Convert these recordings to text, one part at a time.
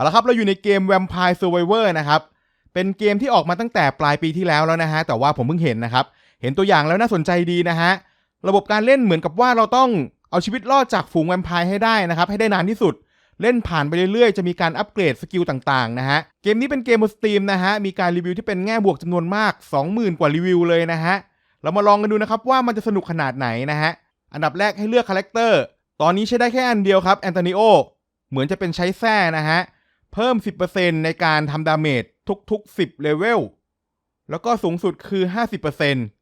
เอาละครับเราอยู่ในเกม Vampire Survivor นะครับเป็นเกมที่ออกมาตั้งแต่ปลายปีที่แล้วแล้วนะฮะแต่ว่าผมเพิ่งเห็นนะครับ เห็นตัวอย่างแล้วน่าสนใจดีนะฮะระบบการเล่นเหมือนกับว่าเราต้องเอาชีวิตรอดจากฝูงแวมไพร์ให้ได้นะครับ ให้ได้นานที่สุด เล่นผ่านไปเรื่อยๆ จะมีการอัปเกรดสกิลต่างๆนะฮะเกมนี้เป็นเกมบนสตรีมนะฮะมีการรีวิวที่เป็นแง่บวกจำนวนมาก 20,000 กว่ารีวิวเลยนะฮะเรามาลองกันดูนะครับว่ามันจะสนุกขนาดไหนนะฮะอันดับแรกให้เลือกคาแรคเตอร์ตอนนี้ใช้ได้แค่อันเดียวครับแอนโทนิโอเหมือนจะเป็นใช้แท้นะฮะ เพิ่ม 10%ในการทำดาเมจทุกๆ 10เลเวล แล้วก็สูงสุดคือ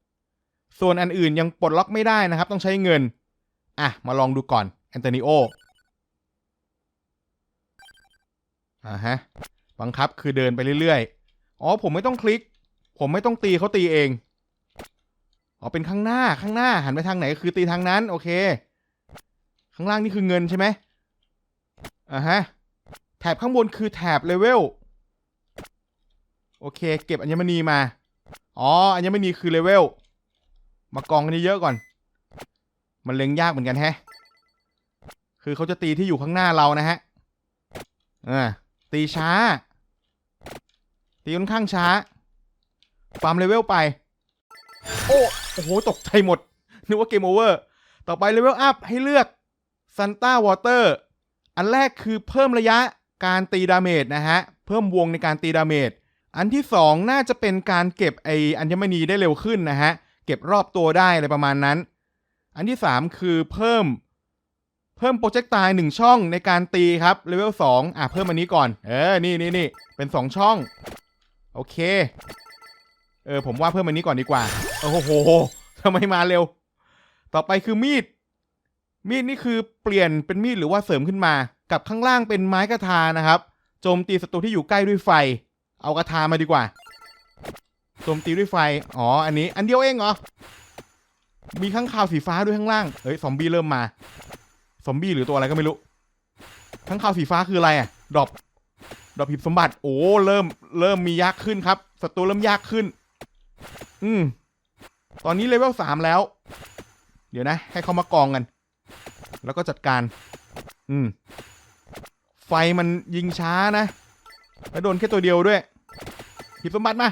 50%ส่วนอันอื่นยังปลดล็อกไม่ได้นะครับ ต้องใช้เงิน อะ มาลองดูก่อน แอนโทนิโอ อ่าฮะ บังคับคือเดินไปเรื่อยๆ อ๋อ ผมไม่ต้องคลิก ผมไม่ต้องตีเขาตีเอง อ๋อ เป็นข้างหน้า ข้างหน้า หันไปทางไหนก็คือตีทางนั้น โอเค ข้างล่างนี่คือเงินใช่ไหมอ่าฮะ แถบข้างบนคือแถบเลเวล โอเค เก็บอัญมณีมา อ๋อ อัญมณีคือเลเวล มากองกันเยอะก่อน มันเล็งยากเหมือนกันแฮะ คือเขาจะตีที่อยู่ข้างหน้าเรานะฮะอ่าตีช้า ตีค่อนข้างช้าฟาร์มเลเวลไป โอ้โห ตกใจหมด นึกว่าเกมโอเวอร์ ต่อไปเลเวลอัพให้เลือกซันต้าวอเตอร์อันแรกคือเพิ่มระยะ การตีดาเมจนะฮะ เพิ่มวงในการตีดาเมจ อันที่สองน่าจะเป็นการเก็บไออัญมณีได้เร็วขึ้นนะฮะ เก็บรอบตัวได้อะไรประมาณนั้น อันที่สามคือเพิ่ม เพิ่มโปรเจกต์ตายหนึ่งช่องในการตีครับเลเวลสองอะเพิ่มอันนี้ก่อน เออ นี่นี่นี่เป็นสองช่อง โอเค เออผมว่าเพิ่มอันนี้ก่อนดีกว่า โอ้โหทำไมมาเร็ว ต่อไปคือมีด มีดนี่คือเปลี่ยนเป็นมีดหรือว่าเสริมขึ้นมา กับข้างล่างเป็นไม้กระทานะครับโจมตีศัตรูที่อยู่ใกล้ด้วยไฟ เอากระทามาดีกว่าโจมตีด้วยไฟอ๋ออันนี้ อันเดียวเองเหรอมีข้างคาวสีฟ้าด้วยข้างล่างเฮ้ยซอมบี้เริ่มมาซอมบี้หรือตัวอะไรก็ไม่รู้ข้างคาวสีฟ้าคืออะไรอะดรอปดรอปหีบสมบัติ โอ้เริ่มเริ่มมียากขึ้นครับศัตรูเริ่มยากขึ้น อืมตอนนี้เลเวลสามแล้ว เดี๋ยวนะ ให้เขามากองกัน แล้วก็จัดการ อืม ไฟมันยิงช้านะ แล้วโดนแค่ตัวเดียวด้วย หยิบสมบัติมา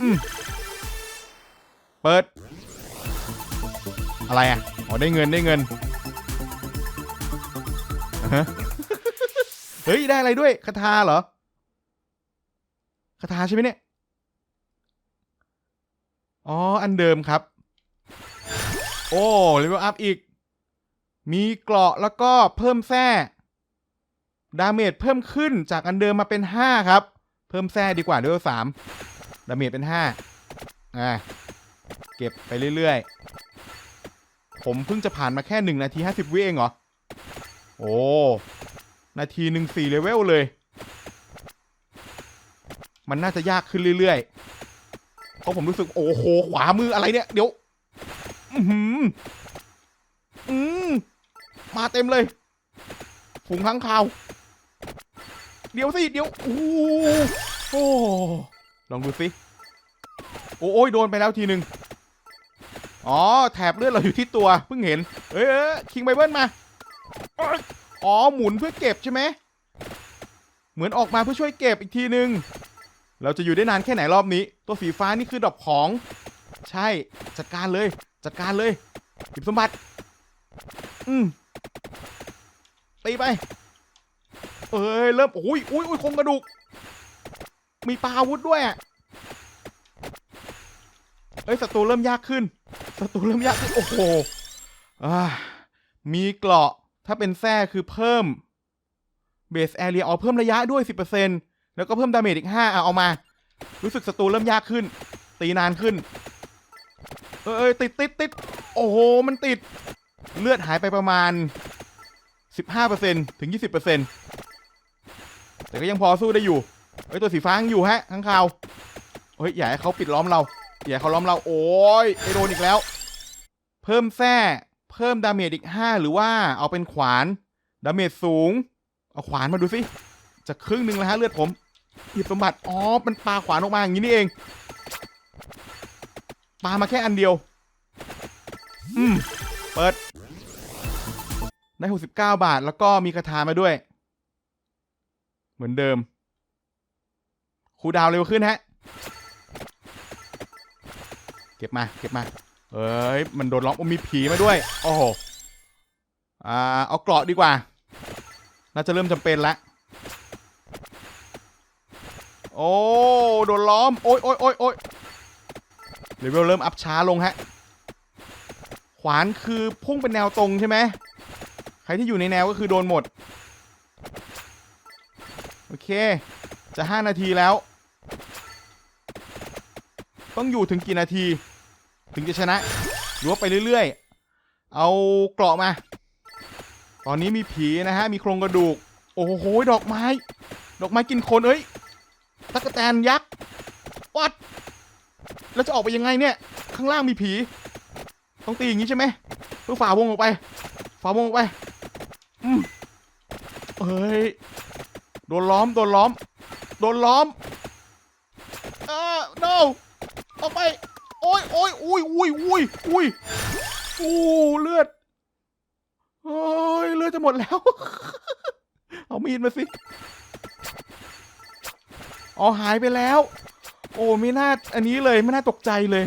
อืมเปิด อะไรอะ อ๋อ ได้เงินได้เงินฮะเฮ้ย ได้อะไรด้วยคาถาเหรอคาถาใช่ไหมเนี่ย อ๋อ อันเดิมครับ โอ้เลเวลอัพอีก มีเกราะแล้วก็เพิ่มแท้ ดาเมจเพิ่มขึ้นจากอันเดิมมาเป็น 5 ครับ เพิ่มแท้ดีกว่าเลเวลสามดาเมจเป็น 5 อ่า เก็บไปเรื่อยๆ ผมเพิ่งจะผ่านมาแค่ 1 นาที 50 วิเองเหรอ โอ้ นาทีหนึ่งสี่เลเวลเลย มันน่าจะยากขึ้นเรื่อยๆ เพราะผมรู้สึก โอ้โห ขวามืออะไรเนี่ย เดี๋ยว อือหืออืมมาเต็มเลยฝูงข้างคาว เดี๋ยวสิเดี๋ยวโอ้โหลองดูสิโอ้ยโดนไปแล้วทีหนึ่งอ๋อแถบเลือดเราอยู่ที่ตัวเพิ่งเห็นเอ้ยคิงไบเบิลมาอ๋อหมุนเพื่อเก็บใช่ไหมเหมือนออกมาเพื่อช่วยเก็บอีกทีนึงเราจะอยู่ได้นานแค่ไหนรอบนี้ ตัวสีฟ้านี่คือดอกของ ใช่จัดการเลย จัดการเลยหยิบสมบัติ อืมตีไป เอ้ยเริ่มโอ้ยอุ้ยอุ้ยคงกระดูก มีปลาอาวุธด้วยเอ้ยศัตรูเริ่มยากขึ้นศัตรูเริ่มยากขึ้นโอ้โหอ่ามีเกราะถ้าเป็นแท้คือเพิ่มเบสแอเรียเอาเพิ่มระยะด้วย 10%แล้วก็เพิ่มดาเมจอีก 5 เอาเอามา รู้สึกศัตรูเริ่มยากขึ้น ตีนานขึ้น เอ้ยติดติดติดโอ้โห มันติด เลือดหายไปประมาณ 15%ถึง 20% แต่ก็ยังพอสู้ได้อยู่เอ้ยตัวสีฟ้ายังอยู่ฮะข้างข่าวเฮ้ยอย่าให้เขาปิดล้อมเราอย่าให้เขาล้อมเราโอ้ยไอโดนอีกแล้ว เพิ่มแท้เพิ่มดาเมจอีก5หรือว่าเอาเป็นขวานดาเมจสูง เอาขวานมาดูสิจะครึ่งหนึ่งแล้วฮะเลือดผมหยิบสมบัติอ๋อมันปาขวานออกมาอย่างนี้นี่เองปามาแค่อันเดียว อืม เปิด ได้ 69 บาท แล้วก็มีคาถามาด้วย เหมือนเดิม คูดาวเร็วขึ้นฮะ เก็บมา เก็บมา เอ้ย มันโดนล็อกมีผีมาด้วย โอ้โห อ่า เอาเกราะดีกว่า น่าจะเริ่มจำเป็นละโอ้ โดนล้อม โอ้ยโอ้ยโอ้ยโอ้ยเลเวลเริ่มอัพช้าลงฮะ ขวานคือพุ่งเป็นแนวตรงใช่ไหม ใครที่อยู่ในแนวก็คือโดนหมด โอเค จะห้านาทีแล้ว ต้องอยู่ถึงกี่นาที ถึงจะชนะหรือว่าไปเรื่อยๆ เอาเกราะมา ตอนนี้มีผีนะฮะ มีโครงกระดูก โอ้โห ดอกไม้ ดอกไม้กินคน เอ้ยตะกแตนยักษ์ วัด แล้วจะออกไปยังไงเนี่ย ข้างล่างมีผี ต้องตีอย่างนี้ใช่ไหมเพื่อฝ่าวงออกไป ฝ่าวงออกไป อืมเฮ้ย โดนล้อม โดนล้อม โดนล้อมเออ no ออกไป โอ้ยโอ้ยอุ้ยอุ้ยอุ้ยอุ้ยอู้เลือดโอ้ยเลือดจะหมดแล้ว เอามีดมาสิอ๋อหายไปแล้ว โอ้ไม่น่า อันนี้เลยไม่น่าตกใจเลย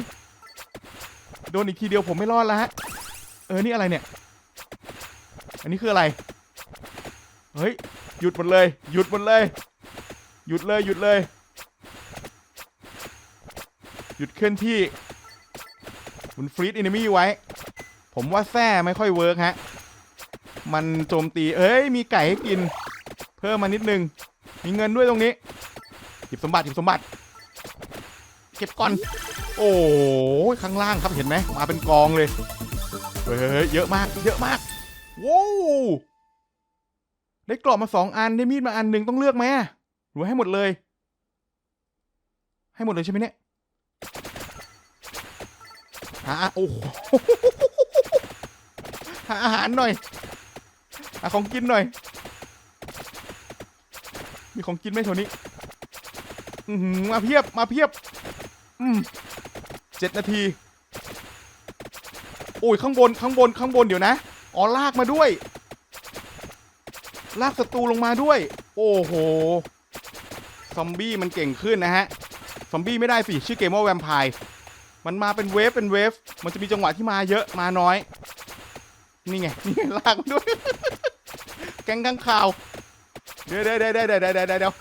โดนอีกทีเดียวผมไม่รอดแล้วฮะ เออ นี่อะไรเนี่ย อันนี้คืออะไร เฮ้ย หยุดหมดเลย หยุดหมดเลย หยุดเลย หยุดเลย หยุดเคลื่อนที่คุณฟรีดอินมี่ไว้ ผมว่าแท้ไม่ค่อยเวิร์กฮะ มันโจมตี เอ้ย มีไก่ให้กิน เพิ่มมานิดนึง มีเงินด้วยตรงนี้ หยิบสมบัติ หยิบสมบัติ เก็บก่อน โอ้ยข้างล่างครับเห็นไหม มาเป็นกองเลย เฮ้ย เยอะมาก เยอะมาก ว้าว ได้กรอบมาสองอันได้มีดมาอันหนึ่งต้องเลือกไหมอะหรือให้หมดเลย ให้หมดเลยใช่ไหมเนี่ยหาโอ้โหหาอาหารหน่อยหาของกินหน่อย มีของกินไหมแถวนี้อืมาเพียบมาเพียบ อืมเจ็ดนาที โอ้ยข้างบนข้างบนข้างบนเดี๋ยวนะอ๋อลากมาด้วย ลากศัตรูลงมาด้วย โอ้โห ซอมบี้มันเก่งขึ้นนะฮะ ซอมบี้ไม่ได้สิ ชื่อเกมว่าแวมไพร์ มันมาเป็นเวฟเป็นเวฟ มันจะมีจังหวะที่มาเยอะมาน้อย นี่ไง นี่ไงลากด้วย แกงข้างข่าวเดี๋ยวเดี๋ยวเดี๋ยวเดี๋ยวเดี๋ยวเดี๋ยว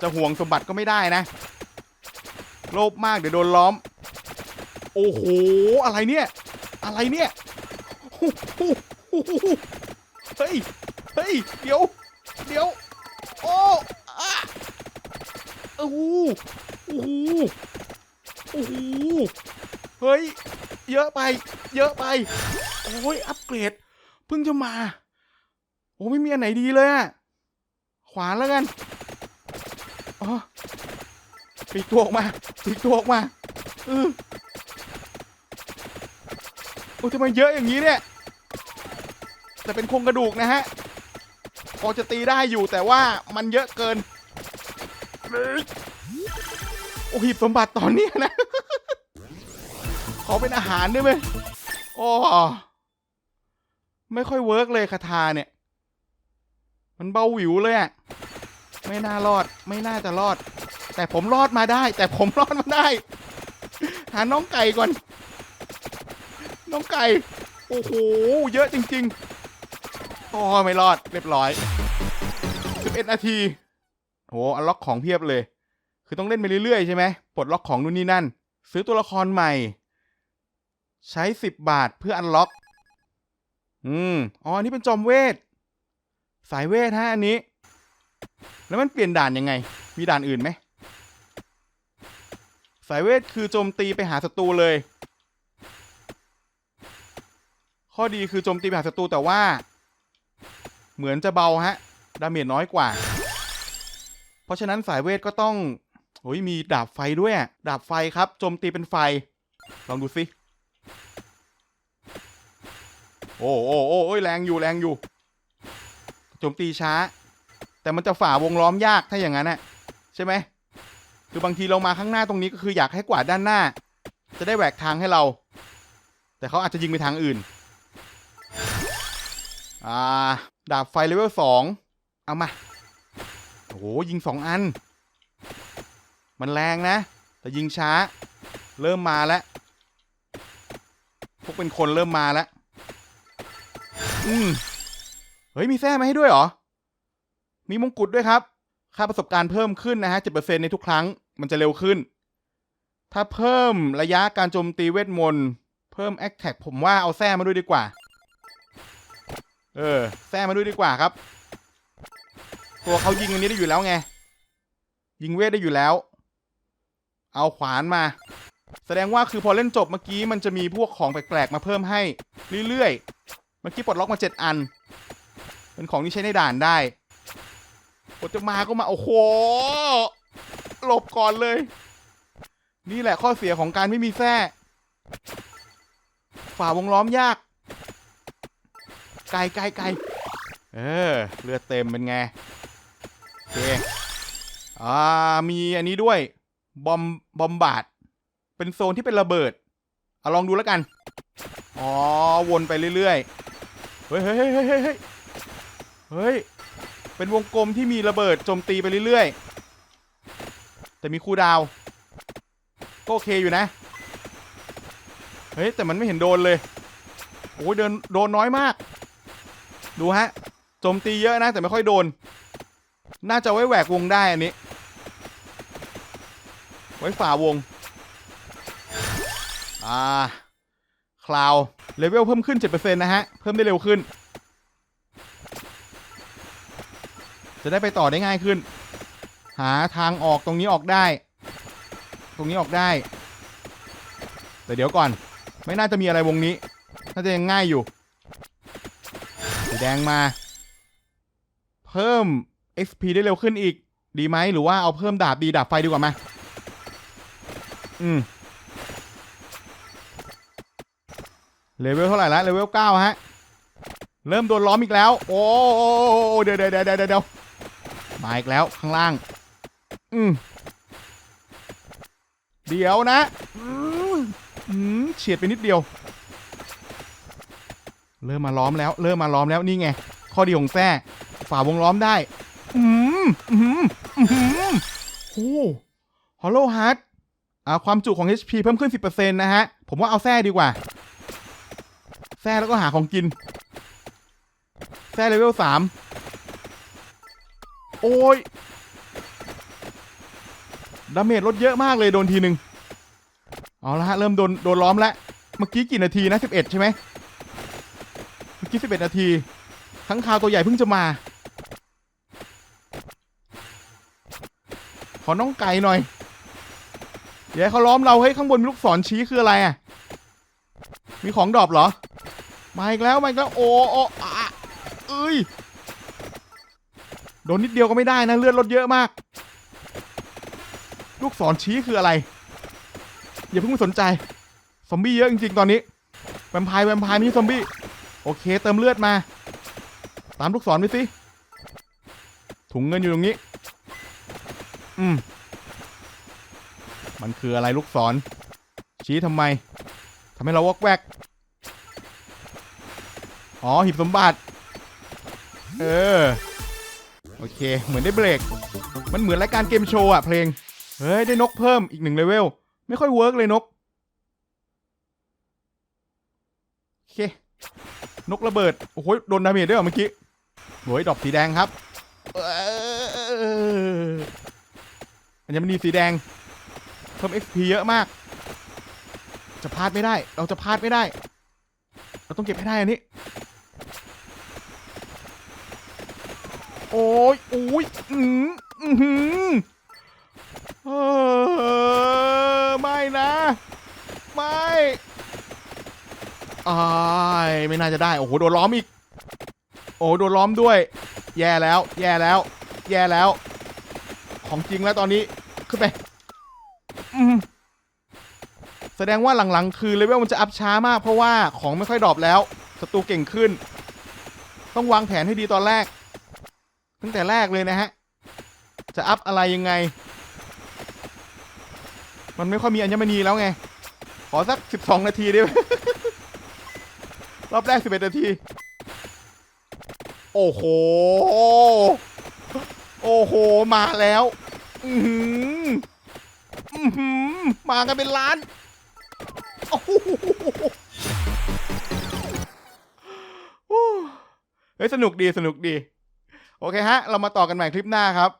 จะห่วงสมบัติก็ไม่ได้นะ โลภมากเดี๋ยวโดนล้อม โอ้โห อะไรเนี่ย อะไรเนี่ย เฮ้ย ฮ้ย เดี๋ยว เดี๋ยว โอ้อะโอ้โหโอ้โหโอ้โหเฮ้ย เยอะไป เยอะไป โอ้ย อัปเกรด เพิ่งจะมา โอ้ไม่มีอันไหนดีเลยอะขวานแล้วกันอ๋อปีกตัวออกมาปีกตัวออกมาเออโอ้ทำไมเยอะอย่างนี้เนี่ย แต่เป็นโครงกระดูกนะฮะ พอจะตีได้อยู่แต่ว่ามันเยอะเกิน โอ้หีบสมบัติตอนเนี้ยนะ ขอเป็นอาหารได้ไหมโอ้ไม่ค่อยเวิร์กเลยคาถาเนี่ย มันเบาหวิวเลยอะไม่น่ารอด ไม่น่าจะรอด แต่ผมรอดมาได้ แต่ผมรอดมาได้ หาน้องไก่ก่อน น้องไก่ โอ้โห เยอะจริง ๆ โอ๋อไม่รอดเรียบร้อย11นาทีโหอันล็อกของเพียบเลย คือต้องเล่นไปเรื่อยๆใช่ไหมปลดล็อกของนู่นนี่นั่น ซื้อตัวละครใหม่ ใช้ 10 บาทเพื่ออันล็อก อืมอ๋ออันนี้เป็นจอมเวท สายเวทฮะอันนี้ แล้วมันเปลี่ยนด่านยังไง มีด่านอื่นไหมสายเวทคือโจมตีไปหาศัตรูเลย ข้อดีคือโจมตีไปหาศัตรูแต่ว่า เหมือนจะเบาฮะ ดาเมจน้อยกว่า เพราะฉะนั้นสายเวทก็ต้องโอ้ยมีดาบไฟด้วยดาบไฟครับโจมตีเป็นไฟ ลองดูสิโอ้โอ้โอ้โอ้ยแรงอยู่แรงอยู่โจมตีช้า แต่มันจะฝ่าวงล้อมยากถ้าอย่างนั้นน่ะใช่ไหมคือบางทีเรามาข้างหน้าตรงนี้ก็คืออยากให้กวาดด้านหน้า จะได้แหวกทางให้เรา แต่เขาอาจจะยิงไปทางอื่น อ่า ดาบไฟเลเวลสองเอามาโหยิงสองอัน มันแรงนะ แต่ยิงช้า เริ่มมาแล้ว พวกเป็นคนเริ่มมาแล้ว อืม เฮ้ย มีแท้มาให้ด้วยเหรอ มีมงกุฎด้วยครับ ค่าประสบการณ์เพิ่มขึ้นนะฮะ7%ในทุกครั้ง มันจะเร็วขึ้น ถ้าเพิ่มระยะการโจมตีเวทมนต์ เพิ่มแอคแท็กผมว่าเอาแท้มาด้วยดีกว่า เออแท้มาด้วยดีกว่าครับ ตัวเขายิงอันนี้ได้อยู่แล้วไง ยิงเวทได้อยู่แล้ว เอาขวานมา แสดงว่าคือพอเล่นจบเมื่อกี้มันจะมีพวกของแปลกๆมาเพิ่มให้เรื่อยๆ เมื่อกี้ปลดล็อกมาเจ็ดอัน เป็นของที่ใช้ในด่านได้กดจะมาก็มาโอ้โหหลบก่อนเลย นี่แหละข้อเสียของการไม่มีแท้ฝ่าวงล้อมยาก ไกลไกลไกลเออเลือดเต็มเป็นไงโอเคอ่ามีอันนี้ด้วย บอมบอมบาดเป็นโซนที่เป็นระเบิดเอาลองดูแล้วกัน อ๋อ วนไปเรื่อยๆ เฮ้ยเฮ้ยเฮ้ยเฮ้ยเฮ้ยเฮ้ยเป็นวงกลมที่มีระเบิดโจมตีไปเรื่อยๆ แต่มีคูลดาว ก็โอเคอยู่นะ เฮ้ย แต่มันไม่เห็นโดนเลย โอ้ยเดินโดนน้อยมาก ดูฮะโจมตีเยอะนะแต่ไม่ค่อยโดน น่าจะไว้แหวกวงได้อันนี้ ไว้ฝ่าวง อ่า คลาวเลเวลเพิ่มขึ้น 7%นะฮะ เพิ่มได้เร็วขึ้น จะได้ไปต่อได้ง่ายขึ้น หาทางออกตรงนี้ออกได้ ตรงนี้ออกได้ แต่เดี๋ยวก่อน ไม่น่าจะมีอะไรวงนี้ น่าจะยังง่ายอยู่ แดงมา เพิ่ม XP ได้เร็วขึ้นอีก ดีไหมหรือว่าเอาเพิ่มดาบดีดาบไฟดีกว่าไหมอืมเลเวลเท่าไหร่ละเลเวลเก้าฮะ เริ่มโดนล้อมอีกแล้ว โอ้เดี๋ยวเดี๋ยวเดี๋ยวเดี๋ยวเดี๋ยวมาอีกแล้วข้างล่าง อืมเดี๋ยวนะ อืมเฉียดไปนิดเดียว เริ่มมาล้อมแล้ว เริ่มมาล้อมแล้วนี่ไง ข้อดีของแท้ฝ่าวงล้อมได้ อืมอืมอืมโอ้ฮอลโลฮาร์ดอ่าความจุของ HP เพิ่มขึ้น 10%นะฮะ ผมว่าเอาแท้ดีกว่าแท้แล้วก็หาของกินแท้เลเวลสามโอ้ยดาเมจลดเยอะมากเลยโดนทีหนึ่งเอาละฮะ เริ่มโดนโดนล้อมแล้ว เมื่อกี้กี่นาทีนะ 11 ใช่ไหม เมื่อกี้11 นาทีข้งคาวตัวใหญ่เพิ่งจะมา ขอน้องไก่หน่อยอย่าให้เขาล้อมเราเฮ้ข้างบนมีลูกศรชี้คืออะไรอะ มีของดรอปเหรอ มาอีกแล้วมาอีกแล้วโอ้โอ้อะเอ้ย โดนนิดเดียวก็ไม่ได้นะเลือดลดเยอะมาก ลูกศรชี้คืออะไร อย่าเพิ่งสนใจ ซอมบี้เยอะจริงๆตอนนี้ แวมไพร์แวมไพร์ไม่ใช่ซอมบี้ โอเค เติมเลือดมา ตามลูกศรไปสิ ถุงเงินอยู่ตรงนี้ อืม มันคืออะไรลูกศร ชี้ทำไมทำให้เราวอกแวก อ๋อ หีบสมบัติ เออ โอเค เหมือนได้เบรก มันเหมือนรายการเกมโชว์อะเพลง เฮ้ย ได้นกเพิ่มอีกหนึ่งเลเวล ไม่ค่อยเวิร์กเลยนก โอเค นกระเบิด โอ้โหโดนดาเมจด้วยเหรอเมื่อกี้โอ้ยดอกสีแดงครับเอออัญมณีสีแดง เพิ่ม XP เยอะมาก จะพลาดไม่ได้ เราจะพลาดไม่ได้ เราต้องเก็บให้ได้อันนี้ โอ้ยโอ้ยอืมอือหือเออไม่นะ ไม่ อายไม่น่าจะได้ โอ้โห โดนล้อมอีก โอ้โหโดนล้อมด้วย แย่แล้ว แย่แล้ว แย่แล้ว ของจริงแล้วตอนนี้ ขึ้นไปแสดงว่าหลังๆ คือเลเวลมันจะอัพช้ามาก เพราะว่าของไม่ค่อยดรอปแล้วศัตรูเก่งขึ้น ต้องวางแผนให้ดีตอนแรก ตั้งแต่แรกเลยนะฮะ จะอัพอะไรยังไง มันไม่ค่อยมีอัญมณีแล้วไง ขอสักสิบสองนาทีได้ไหม รอบแรกสิบเอ็ดนาที โอ้โห โอ้โห มาแล้ว อือหืออื้อหือมากันเป็นล้าน โอ้โหเฮ้ย สนุกดี สนุกดี โอเคฮะ เรามาต่อกันใหม่คลิปหน้าครับ